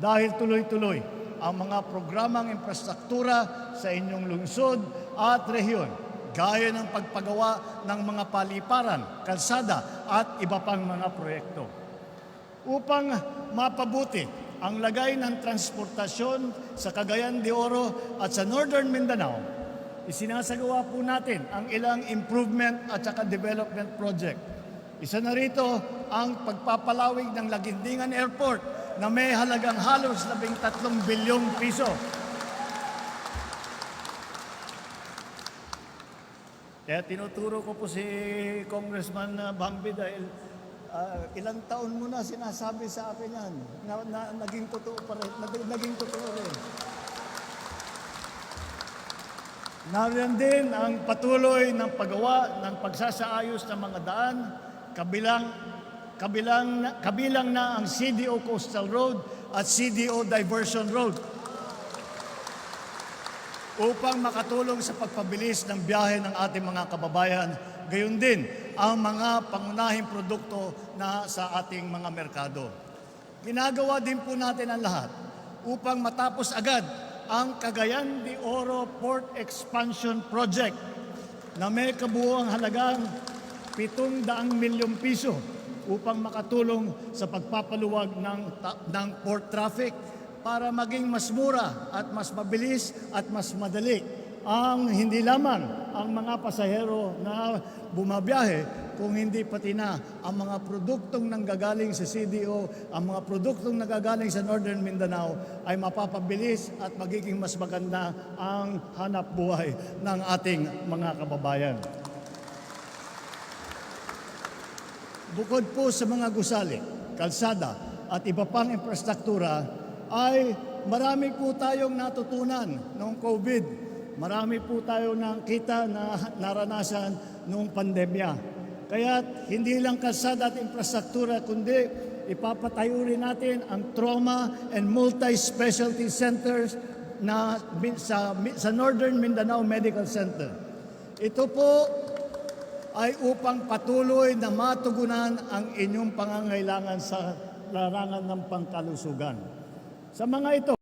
dahil tuloy-tuloy ang mga programang infrastruktura sa inyong lungsod at rehiyon gaya ng pagpagawa ng mga paliparan, kalsada at iba pang mga proyekto. Upang mapabuti ang lagay ng transportasyon sa Cagayan de Oro at sa Northern Mindanao, isinasagawa po natin ang ilang improvement at saka development project. Isa na rito ang pagpapalawig ng Lagindingan Airport na may halagang halos 13 bilyong piso. Kaya tinuturo ko po si Congressman uh, Bambi dahil ah, ilang taon mo na sinasabi sa akin yan na, na naging totoo pa rin, naging, naging totoo rin. Nariyan din ang patuloy ng paggawa ng pagsasaayos ng mga daan kabilang kabilang kabilang na ang CDO Coastal Road at CDO Diversion Road upang makatulong sa pagpabilis ng biyahe ng ating mga kababayan. Gayon din ang mga pangunahing produkto na sa ating mga merkado. Ginagawa din po natin ang lahat upang matapos agad ang Cagayan de Oro Port Expansion Project na may kabuuang halagang 700 milyong piso upang makatulong sa pagpapaluwag ng, ng port traffic para maging mas mura at mas mabilis at mas madali ang hindi lamang ang mga pasahero na bumabiyahe kung hindi pati na ang mga produktong nanggagaling sa CDO, ang mga produktong nanggagaling sa Northern Mindanao ay mapapabilis at magiging mas maganda ang hanap buhay ng ating mga kababayan. Bukod po sa mga gusali, kalsada at iba pang infrastruktura, ay marami po tayong natutunan noong COVID. Marami po tayo nakita na naranasan noong pandemya. Kaya hindi lang kalsada at infrastruktura, kundi ipapatayo rin natin ang trauma and multi-specialty centers na sa, sa Northern Mindanao Medical Center. Ito po ay upang patuloy na matugunan ang inyong pangangailangan sa larangan ng pangkalusugan. Sa mga ito,